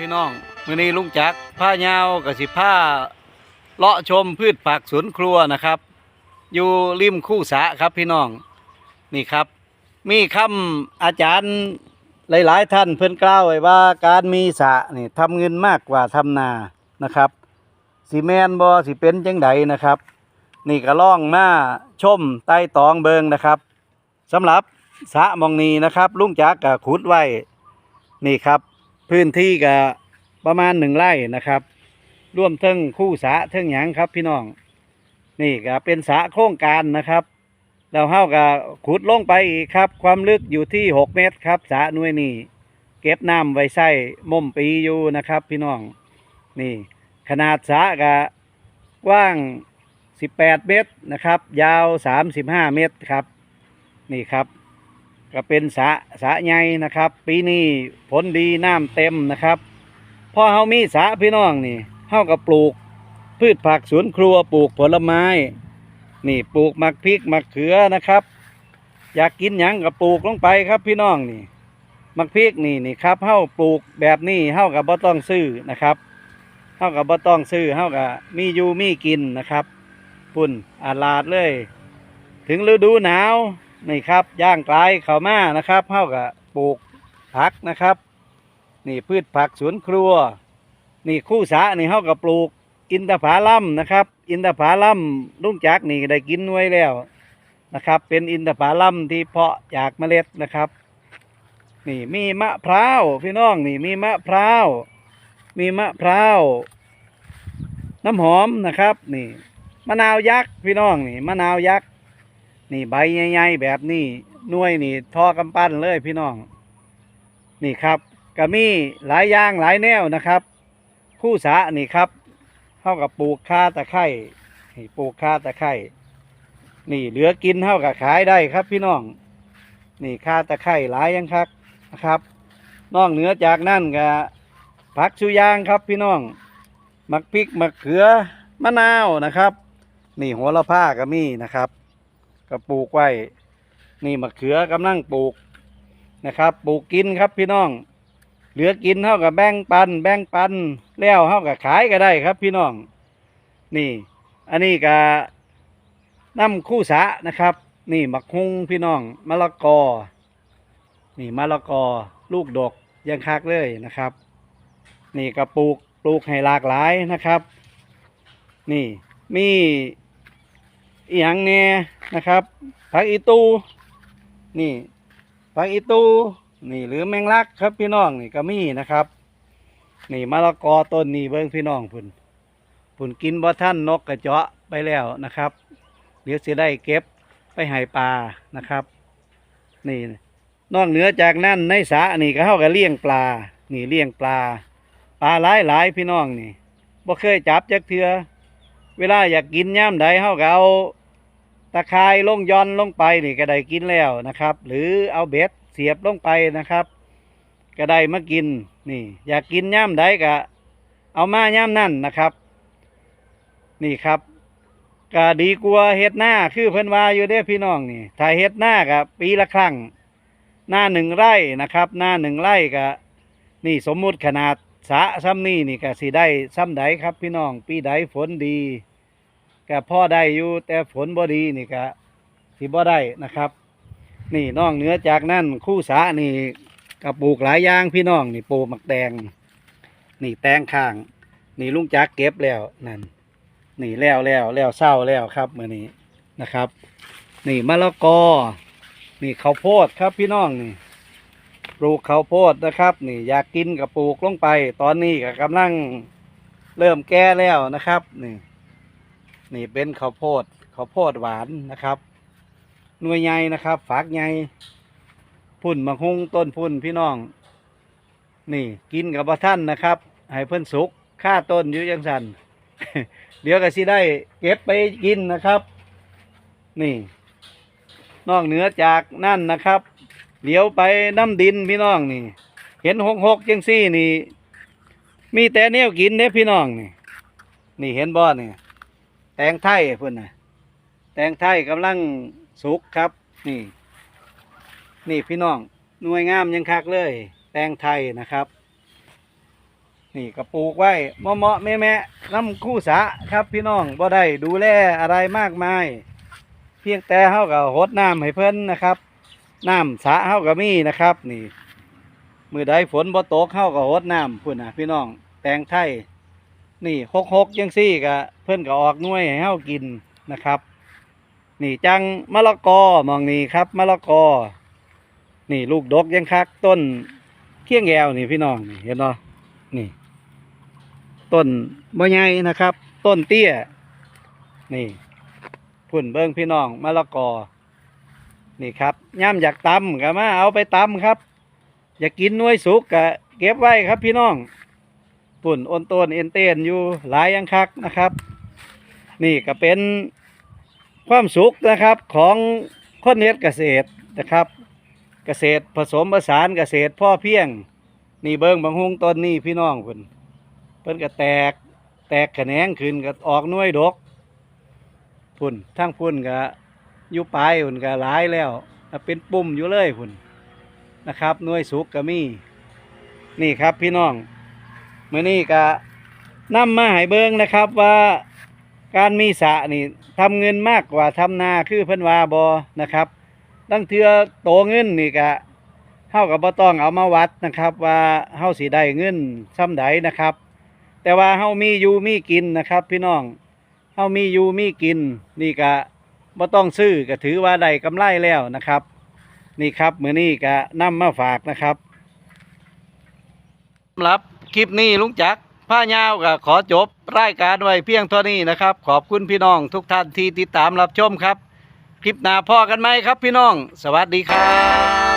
พี่น้องมื้อนี้ลุงจักผ้ายาวกับสิผ้าเลาะชมพืชผักสวนครัวนะครับ อยู่ริมคู่สะครับพี่น้องนี่ครับ มีคำอาจารย์หลาย ๆ ท่านเพิ่นกล่าวไว้ว่าการมีสะนี่ทำเงินมากกว่าทำนานะครับสิแมนบอสิเป็นจังใดนะครับ นี่ก็ล่องมาชมใต้ตองเบิงนะครับสำหรับสะมองนี้นะครับ ลุงจักรก็ขุดไว้นี่ครับ พื้นที่ก็ ประมาณหนึ่งไร่นะครับร่วมเทั้งคู่สะเทั้งหยังครับ พี่น้อง นี่ก็เป็นสะโครงการนะครับแล้วเฮาก็ขุดลงไปอีกครับ ความลึกอยู่ที่หกเมตรครับสะน่วยนี้เก็บน้ำไว้ใส่ม่มปีอยู่นะครับ พี่น้องนี่ ขนาดสะก็กว้าง 18 เมตรนะครับ ยาว 35 เมตรครับ นี่ครับ ก็เป็นสะสะใหญ่นะครับ ปีนี้ผลดีน้ำเต็มนะครับ พอเฮามีสะพี่น้องนี่เฮาก็ปลูก พืชผักสวนครัวปลูกผลไม้ นี่ปลูกมักพริกมักเขือนะครับ อยากกินหยังก็ปลูกลงไปครับพี่น้องนี่มักพริกนี่นี่ครับเฮาปลูกแบบนี้เฮากับบ่ต้องซื้อนะครับเฮากับบ่ต้องซื้อเฮากับมีอยู่มีกินนะครับปุ่นอาลาดเลย ถึงฤดูหนาวนี่ครับย่างกลายเข้ามานะครับเฮากับปลูกผักนะครับ นี่พืชผักสวนครัว นี่คู่สระนี่เฮากับปลูก อินทผลัมนะครับ อินทผลัมลุงจักนี่ได้กินไว้แล้วนะครับ เป็นอินทผลัมที่เพาะจากเมล็ดนะครับ นี่มีมะพร้าวพี่น้องนี่มีมะพร้าวมีมะพร้าวน้ำหอมนะครับ นี่มะนาวยักษ์พี่น้องนี่มะนาวยักษ์นี่ใบใหญ่ๆแบบนี้น่วยนี่ทอกำปั้นเลยพี่น้อง นี่ครับ ก็มีหลายอย่างหลายแนวนะครับคู่สะนี่ครับเท่ากับปลูกคาตะไคร่นี่ปลูกคาตะไคร่นี่เหลือกินเท่ากับขายได้ครับพี่น้อง นี่คาตะไคร่หลายยังครับนะครับ นอกเหนือจากนั่นก็ผักชูยางครับพี่น้องมักพริกมักเขือมะนาวนะครับ นี่หัวละผ้าก็มีนะครับก็ปลูกไว้ นี่มะเขือกำลังปลูกนะครับ ปลูกกินครับพี่น้อง เหลือกินเท่ากับแบ่งปัน แบ่งปันแล้วเท่ากับขายก็ได้ครับ พี่น้อง นี่ อันนี้ก็น้ำคู่สะนะครับ นี่มักฮุงพี่น้องมะละกอ นี่มะละกอ ลูกดกยังคักเลยนะครับ นี่ก็ปลูกปลูกให้หลากหลายนะครับ นี่มีอีหยังเนี่ยนะครับผักอีตู นี่ผักอีตู นี่หรือแมงลักครับพี่น้องนี่ก็มีนะครับ นี่มะละกอต้นนี่เบิ้งพี่น้องพุ่นพุ่นกินบ่ท่านนกกระเจาะไปแล้วนะครับ เดี๋ยวจะได้เก็บไปให้ปลานะครับ นี่ นอกเหนือจากนั้นในสระนี่ก็เข้ากับเลี้ยงปลา นี่เลี้ยงปลา ปลาหลายหลายๆพี่น้องนี่บ่เคยจับจักเทือ เวลาอยากกินย่ามใดเฮาก็เอาตะไคร้ลงย้อนลงไปนี่ก็ได้กินแล้วนะครับ หรือเอาเบ็ด สียบลงไปนะครับ ก็ได้มากินนี่ อยากกินย่ามใดก็เอามาย่ามนั่นนะครับ นี่ครับก็ดีกว่าเฮ็ดหน้าคือเพิ่นว่าอยู่เด้พี่น้องนี่ถ้าเฮ็ดหน้าก็ปีละครั้งหน้าหนึ่งไร่นะครับ หน้าหนึ่งไร่ก็นี่สมมุติขนาดสะซ้ำนี่นี่ก็สิได้ซ้ำใดครับ พี่น้อง ปีใดฝนดีก็พ่อได้อยู่แต่ฝนบ่ดีนี่ก็สิบ่ได้นะครับ นี่นอกเหนือจากนั้นคู่สระนี่ก็ปลูกหลายอย่างพี่น้องนี่ปลูกหมักแตงนี่แตงข้าง นี่ลุงจักเก็บแล้วนั่นนี่แล้วแล้วแล้วเศร้าแล้วครับมื่อนี้นะครับ นี่มะละกอ นี่ข้าวโพดครับพี่น้องนี่ปลูกข้าวโพดนะครับ นี่อยากกินกับปลูกลงไป ตอนนี้ก็กำลังเริ่มแก่แล้วนะครับ นี่ นี่เป็นข้าวโพดข้าวโพดหวานนะครับ หน่วยใหญ่นะครับ ฝากใหญ่พุ่นมะฮุงต้นพุ่นพี่น้อง นี่กินกับบะท่านนะครับ ให้เพิ่อนสุกค่าต้นอยู่ยังสันเดี๋ยวก็สิได้เก็บไปกินนะครับ นี่ นอกเหนือจากนั่นนะครับเดี๋ยวไปน้ำดินพี่น้องนี่ เห็นหกหกจังซี่นี่ มีแต่แนวกินเด้พี่น้องนี่ นี่เห็นบ่อนี่แตงไทยเพิ่นน่ะแตงไทยกำลัง สุกครับ นี่ นี่พี่น้องหน่วยงามยังคักเลย แตงไทยนะครับ นี่ก็ปลูกไว้เมาะเมาะแม่แม่น้ำคู่สะครับพี่น้องบ่ได้ดูแลอะไรมากมาย เพียงแต่เฮาก็หดน้ำให้เพิ่นนะครับน้ำสะเฮาก็มีนะครับ นี่มือใดฝนบ่ตกเฮาก็หดน้ำพุ่นนะพี่น้อง แตงไทยนี่หกหกยังซี่ก็เพิ่นก็ออกน่วยให้เฮากินนะครับ นี่จังมะละกอมองนี่ครับมะละกอ นี่ลูกดกยังคัก ต้นเคียงแกวนี่พี่น้องนี่เห็นเนาะนี่ ต้นบ่ใหญ่นะครับ ต้นเตี้ย นี่พุ่นเบิ้งพี่น้องมะละกอ นี่ครับย่ำอยากตำก็มาเอาไปตำครับ อยากกินน่วยสุกก็เก็บไว้ครับพี่น้องปุ่นอ้นต้นเอ็นเต้นอยู่หลายยังคักนะครับ นี่ก็เป็น ความสุขนะครับของคนเฮ็ดเกษตรนะครับ เกษตรผสมผสานเกษตรพ่อเพียง นี่เบิ้งบางฮุงต้นนี่พี่น้องเพิ่นเพิ่นก็แตกแตกแขนงขึ้นก็ออกน่วยดกพุ่นทั้งพุ่นก็อยู่ปลายพุ่นก็หลายแล้วเป็นปุ่มอยู่เลยพุ่นนะครับน่วยสุกก็มีนี่ครับพี่น้องเมื่อนี้ก็นำมาให้เบิ้งนะครับว่า การมีสะนี่ทำเงินมากกว่าทำนาคือเพิ่นว่าบอนะครับตั้งเทือโตเงินนี่ก็เฮากับบ่ต้องเอามาวัดนะครับ ว่าเฮาสิได้เงินซ้ำใดนะครับ แต่ว่าเฮามีอยู่มีกินนะครับ พี่น้องเฮามีอยู่มีกิน นี่ก็บ่ต้องซื้อก็ถือว่าได้กำไรแล้วนะครับ นี่ครับมื้อนี้ก็นำมาฝากนะครับสำหรับคลิปนี้ลุงจักร ผ้ายาวก็ขอจบรายการไว้เพียงเท่านี้นะครับ ขอบคุณพี่น้องทุกท่านที่ติดตามรับชมครับ คลิปหน้าพ่อกันไหมครับพี่น้อง สวัสดีครับ